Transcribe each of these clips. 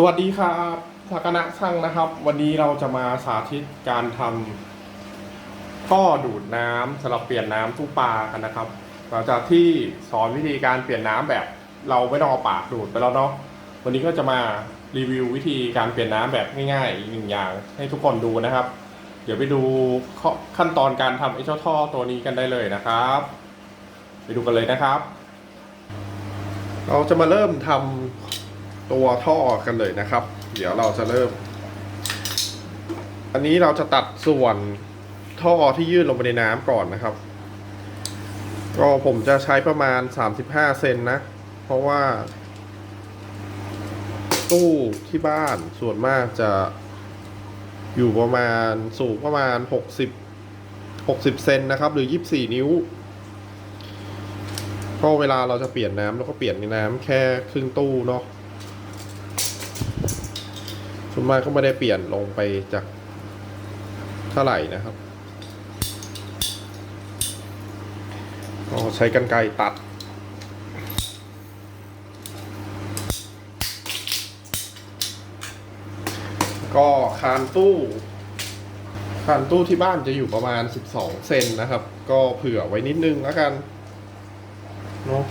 สวัสดีครับทากนะช่างนะครับ วันนี้เราจะมาสาธิตการทำท่อดูดน้ำสำหรับเปลี่ยนน้ำทุกปลากันนะครับหลังจากที่สอนวิธีการเปลี่ยนน้ำแบบ เราไม่ต้องเอาปากดูดไปแล้วเนาะวันนี้ก็จะมารีวิววิธีการเปลี่ยนน้ำแบบง่ายๆอีกหนึ่งอย่างให้ทุกคนดูนะครับ เดี๋ยวไปดูขั้นตอนการทำไอ้เจ้าท่อตัวนี้กันได้เลยนะครับ ไปดูกันเลยนะครับ เราจะมาเริ่มทำ ตัวท่อกันเลยนะครับ เดี๋ยวเราจะเริ่ม อันนี้เราจะตัดส่วนท่อที่ยื่นลงไปในน้ำก่อนนะครับ ก็ผมจะใช้ประมาณ 35 เซนนะ เพราะว่า ตู้ที่บ้านส่วนมากจะอยู่ประมาณสูงประมาณ 60 60 เซนนะครับ หรือ 24 นิ้วก็เวลาเราจะเปลี่ยนน้ำเราก็เปลี่ยนในน้ำแค่ครึ่งตู้เนาะ ส่วนมากก็ไม่ได้เปลี่ยนลงไปจากเท่าไหร่นะครับก็ใช้กันไกรตัด ก็คานตู้คานตู้ที่บ้านจะอยู่ประมาณ 12 เซนนะครับ ก็เผื่อไว้นิดนึงแล้วกันเนาะ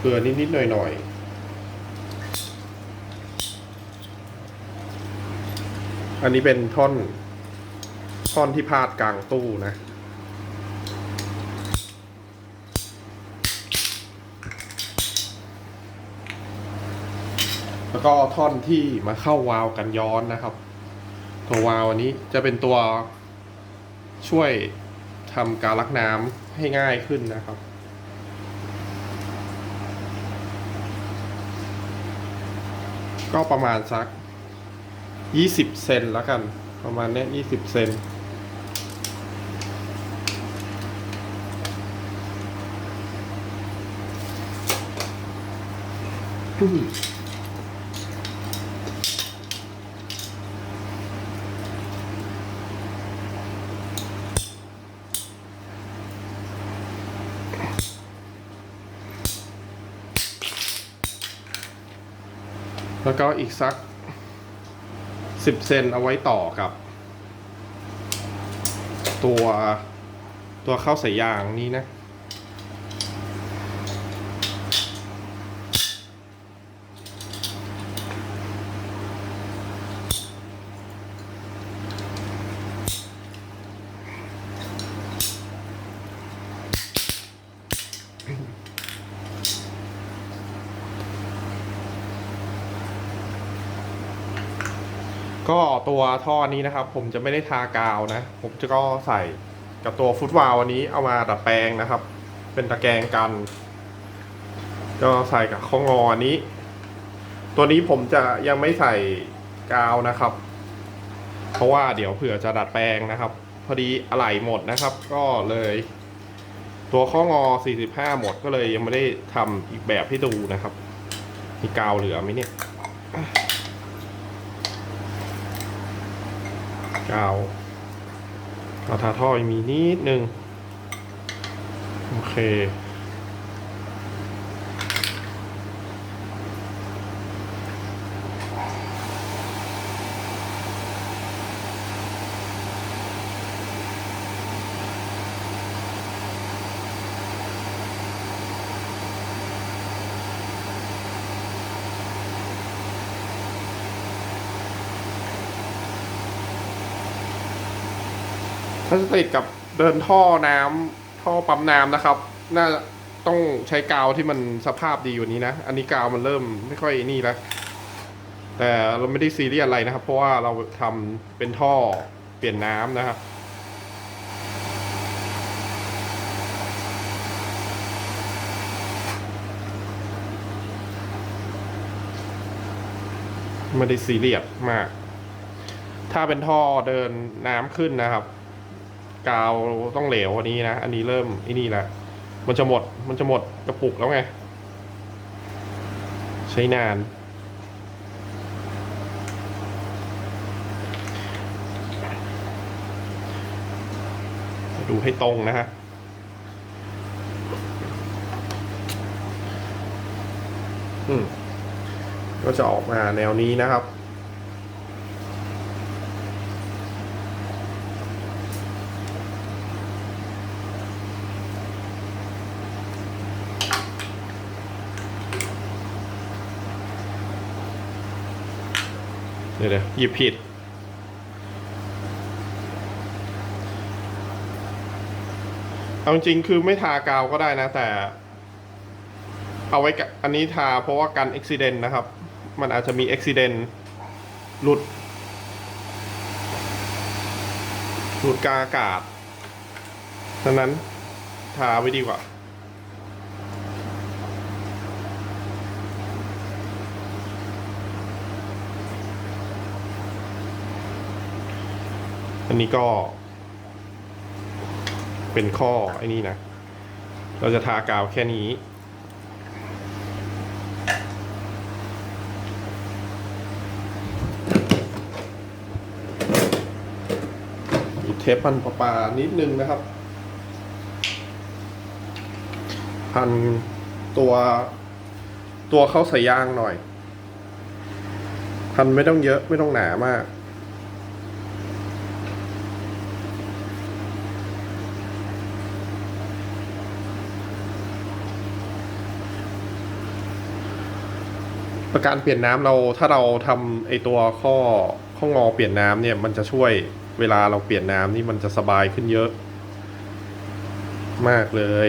เกลือนิดๆหน่อยๆ อันนี้เป็นท่อน ท่อนที่พาดกลางตู้นะ แล้วก็ท่อนที่มาเข้าวาล์วกันย้อนนะครับ ตัววาล์วอันนี้จะเป็นตัวช่วยทำการลักน้ำให้ง่ายขึ้นนะครับ ก็ประมาณสักยี่สิบเซนแล้วกัน ประมาณเนี้ยยี่สิบเซนอืม ก็อีกสักสิบเซนเอาไว้ต่อกับ ตัวตัวเข้าสายยางนี้นะ ก็ตัวท่อนี้นะครับ ผมจะไม่ได้ทากาวนะ ผมจะก็ใส่กับตัวฟุตวาลอันนี้เอามาดัดแปลงนะครับ เป็นตะแกรงกัน ก็ใส่กับข้องออันนี้ ตัวนี้ผมจะยังไม่ใส่กาวนะครับ เพราะว่าเดี๋ยวเผื่อจะดัดแปลงนะครับ พอดีอะไหล่หมดนะครับ ก็เลย ตัวข้องอ 45 หมดก็เลยยังไม่ได้ทำอีกแบบให้ดูนะครับ มีกาวเหลือไหมเนี่ย กาวกาวทาท่อมีนิดนึง โอเค ถ้าจะติดกับเดินท่อน้ำท่อปั๊มน้ำนะครับ น่าต้องใช้กาวที่มันสภาพดีกว่านี้นะ อันนี้กาวมันเริ่มไม่ค่อยนี่แล้ว แต่เราไม่ได้ซีเรียสอะไรนะครับ เพราะว่าเราทำเป็นท่อเปลี่ยนน้ำนะครับไม่ได้ซีเรียสมาก ถ้าเป็นท่อเดินน้ำขึ้นนะครับ กาวต้องเหลวอันนี้นะ อันนี้เริ่มอันนี้ละมันจะหมด มันจะหมดกระปุกแล้วไง ใช้นาน ดูให้ตรงนะฮะอืมก็จะออกมาแนวนี้นะครับ เดี๋ยวหยิบผิด เอาจริงคือไม่ทากาวก็ได้นะ แต่ เอาไว้กะอันนี้ทาเพราะว่ากันอุบิเหตุนะครับ มันอาจจะมีอุบิเหตุหลุด หลุดกาอากาศดังนั้นทาไว้ดีกว่า อันนี้ก็ เป็นข้อไอ้นี่นะ เราจะทากาวแค่นี้ มีเทปพันปลาปลานิดนึงนะครับ พันตัวตัวเข้าใส่ยางหน่อย พันไม่ต้องเยอะไม่ต้องหนามาก ประการเปลี่ยนน้ำเราถ้าเราทำไอตัวข้อข้องอเปลี่ยนน้ำเนี่ยมันจะช่วยเวลาเราเปลี่ยนน้ำนี่มันจะสบายขึ้นเยอะ มากเลย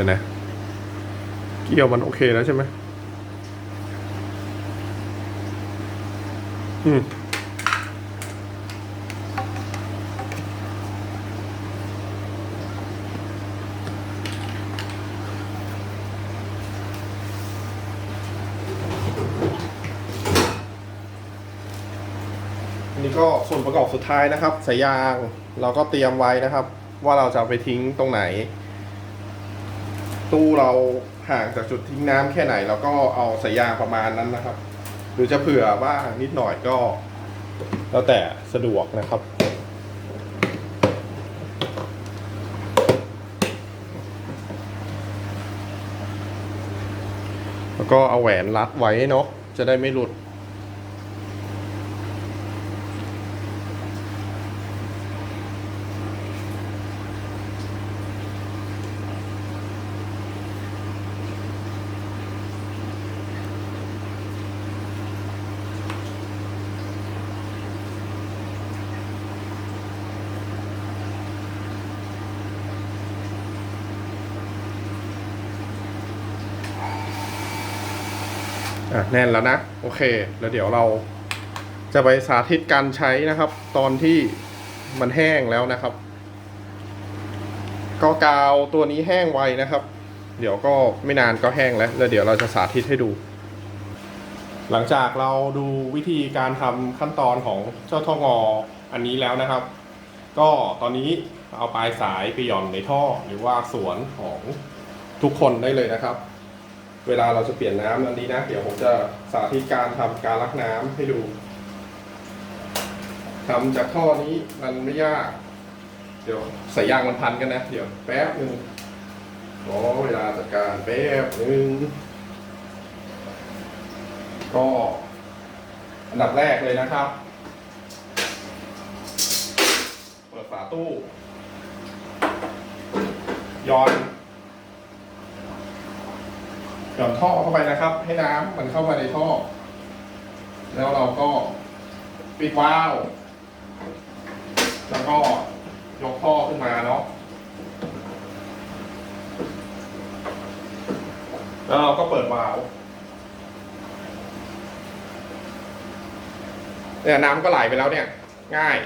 เดี๋ยวนะ เกี่ยวมันโอเคแล้วใช่ไหมอืมอันนี้ก็ส่วนประกอบสุดท้ายนะครับสายยางเราก็เตรียมไว้นะครับ ว่าเราจะไปทิ้งตรงไหน ตู้เราห่างจากจุดทิ้งน้ำแค่ไหนเราก็เอาสายยางประมาณนั้นนะครับ หรือจะเผื่อบ้างนิดหน่อยก็ แล้วแต่สะดวกนะครับแล้วก็เอาแหวนรัดไว้เนาะจะได้ไม่หลุด อะแน่นแล้วนะ โอเค แล้วเดี๋ยวเราจะไปสาธิตการใช้นะครับ ตอนที่มันแห้งแล้วนะครับ ก็กาวตัวนี้แห้งไวนะครับ เดี๋ยวก็ไม่นานก็แห้งแล้ว แล้วเดี๋ยวเราจะสาธิตให้ดู หลังจากเราดูวิธีการทำขั้นตอนของเจ้าท่องออันนี้แล้วนะครับ ก็ตอนนี้เอาปลายสายไปหย่อนในท่อหรือว่าสวนของทุกคนได้เลยนะครับ เวลาเราจะเปลี่ยนน้ำอันนี้นะ เดี๋ยวผมจะสาธิตการทำการลักน้ำให้ดูทำจากท่อนี้มันไม่ยาก เดี๋ยวสายยางมันพันกันนะ เดี๋ยวแป๊บหนึ่งขอเวลาจัดการแป๊บหนึ่งก็อันดับแรกเลยนะครับ เปิดฝาตู้ย้อน ย่อนท่อเข้าไปนะครับ ให้น้ำมันเข้ามาในท่อ แล้วเราก็ปิดวาล์วแล้วก็ยกท่อขึ้นมาเนาะแล้วเราก็เปิดวาล์วเนี่ยน้ำก็ไหลไปแล้วเนี่ย ง่าย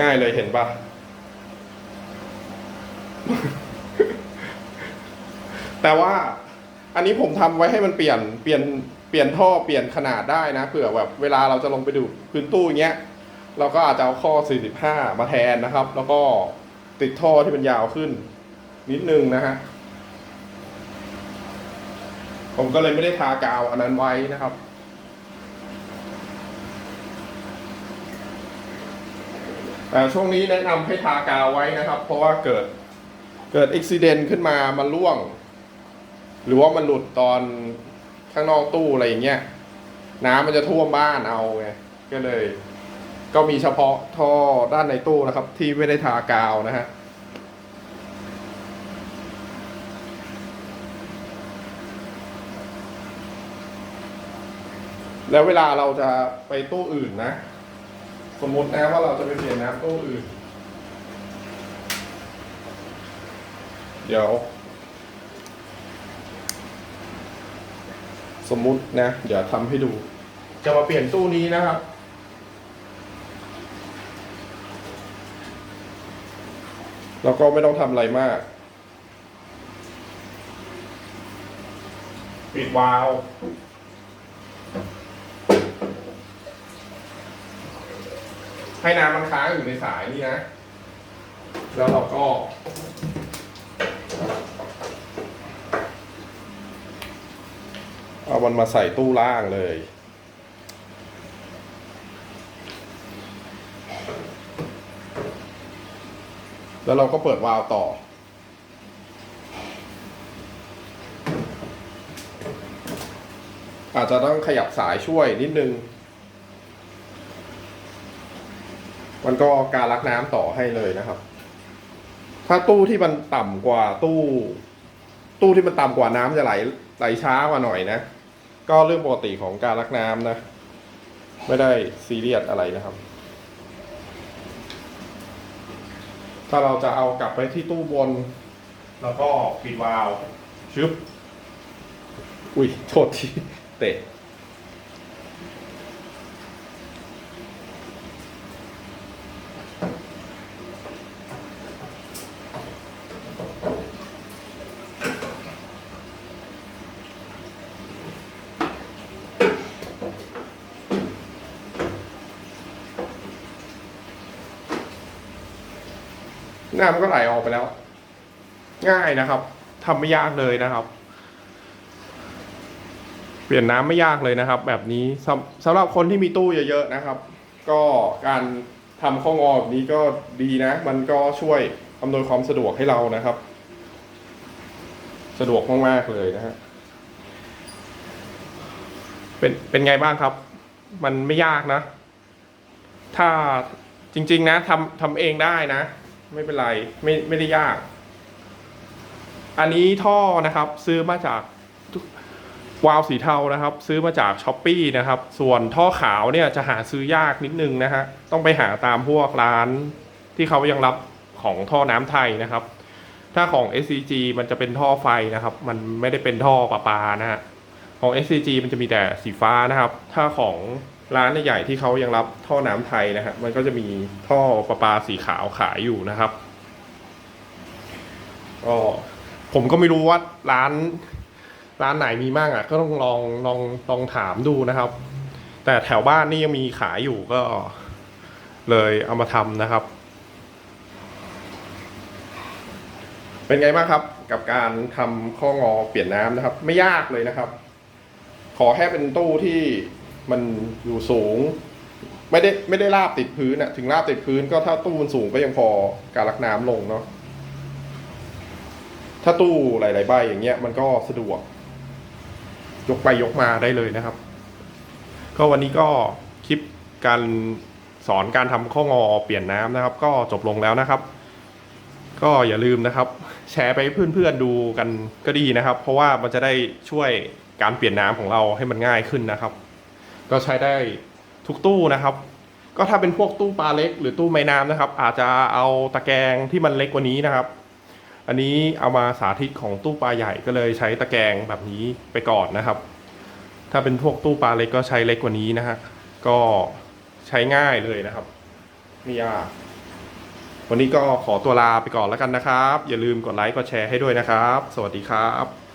ง่ายเลยเห็นปะแต่ว่า อันนี้ผมทำไว้ให้มันเปลี่ยนเปลี่ยนเปลี่ยนท่อเปลี่ยนขนาดได้นะเผื่อแบบเวลาเราจะลงไปดูพื้นตู้อย่างเงี้ยเราก็อาจจะเอาข้อ 45 มาแทนนะครับ แล้วก็ติดท่อที่มันยาวขึ้น นิดนึงนะฮะผมก็เลยไม่ได้ทากาวอันนั้นไว้นะครับ แต่ช่วงนี้แนะนำให้ทากาวไว้นะครับ เพราะว่าเกิดเกิดอุบิเหตุขึ้นมามันร่วง หรือว่ามันหลุดตอนข้างนอกตู้อะไรอย่างเงี้ยน้ำมันจะท่วมบ้านเอาไงก็เลย ก็มีเฉพาะท่อด้านในตู้นะครับ ที่ไม่ได้ทากาวนะฮะแล้วเวลาเราจะไปตู้อื่นนะ สมมตินะว่าเราจะไปเปลี่ยนน้ำตู้อื่น เดี๋ยว สมมุตินะ เดี๋ยวทำให้ดู จะมาเปลี่ยนตู้นี้นะครับแล้วก็ไม่ต้องทำอะไรมาก ปิดวาล์วให้น้ำมันค้างอยู่ในสายนี่นะ แล้วเราก็ เอามันมาใส่ตู้ล่างเลย แล้วเราก็เปิดวาล์วต่อ อาจจะต้องขยับสายช่วยนิดนึง มันก็การลักน้ำต่อให้เลยนะครับ ถ้าตู้ที่มันต่ำกว่าตู้ ตู้ที่มันต่ำกว่าน้ำจะไหลไหลช้ากว่าหน่อยนะ ก็เรื่องปกติของการลักน้ำนะ ไม่ได้ซีเรียสอะไรนะครับ ถ้าเราจะเอากลับไปที่ตู้บน แล้วก็ปิดวาล์วชึบ อุ้ยโทษทีเตะ น้ำมันก็ไหลออกไปแล้ว ง่ายนะครับทำไม่ยากเลยนะครับ เปลี่ยนน้ำไม่ยากเลยนะครับ แบบนี้สำหรับคนที่มีตู้เยอะๆนะครับ ก็การทำข้องอแบบนี้ก็ดีนะ มันก็ช่วยอำนวยความสะดวกให้เรานะครับ สะดวกมากๆเลยนะฮะเป็นเป็นไงบ้างครับ มันไม่ยากนะ ถ้าจริง ๆ นะทำทำเองได้นะ ไม่เป็นไรไม่ไม่ได้ยาก อันนี้ท่อนะครับ ซื้อมาจากวาล์วสีเทานะครับ ซื้อมาจากช้อปปีนะครับ ส่วนท่อขาวเนี่ยจะหาซื้อยากนิดนึงนะฮะต้องไปหาตามพวกร้านที่เขายังรับของท่อน้ำไทยนะครับ ถ้าของ SCG มันจะเป็นท่อไฟนะครับ มันไม่ได้เป็นท่อประปานะฮะของ SCG มันจะมีแต่สีฟ้านะครับ ถ้าของ ร้านใหญ่ๆที่เขายังรับท่อน้ำไทยนะฮะมันก็จะมีท่อประปาสีขาวขายอยู่นะครับก็ผมก็ไม่รู้ว่าร้านร้านไหนมีมั่งอะ ก็ต้องลองลองลองถามดูนะครับ แต่แถวบ้านนี่ยังมีขายอยู่ก็เลยเอามาทำนะครับ เป็นไงบ้างครับ กับการทำข้องอเปลี่ยนน้ำนะครับ ไม่ยากเลยนะครับ ขอแค่เป็นตู้ที่ มันอยู่สูง ไม่ได้ไม่ได้ราบติดพื้นอะถึงราบติดพื้นก็ถ้าตู้มันสูงก็ยังพอการลักน้ำลงเนาะถ้าตู้หลาย ๆ ใบอย่างเงี้ยมันก็สะดวก ยกไปยกมาได้เลยนะครับ ก็วันนี้ก็คลิปการสอนการทำข้องอเปลี่ยนน้ำนะครับ ก็จบลงแล้วนะครับ ก็อย่าลืมนะครับ แชร์ไปเพื่อน ๆ ดูกันก็ดีนะครับ เพราะว่ามันจะได้ช่วยการเปลี่ยนน้ำของเราให้มันง่ายขึ้นนะครับ ก็ใช้ได้ทุกตู้นะครับ ก็ถ้าเป็นพวกตู้ปลาเล็กหรือตู้ไม้น้ำนะครับ อาจจะเอาตะแกรงที่มันเล็กกว่านี้นะครับ อันนี้เอามาสาธิตของตู้ปลาใหญ่ก็เลยใช้ตะแกรงแบบนี้ไปก่อนนะครับ ถ้าเป็นพวกตู้ปลาเล็กก็ใช้เล็กกว่านี้นะฮะก็ใช้ง่ายเลยนะครับไม่ยากวันนี้ก็ขอตัวลาไปก่อนแล้วกันนะครับ อย่าลืมกดไลค์กดแชร์ให้ด้วยนะครับ สวัสดีครับ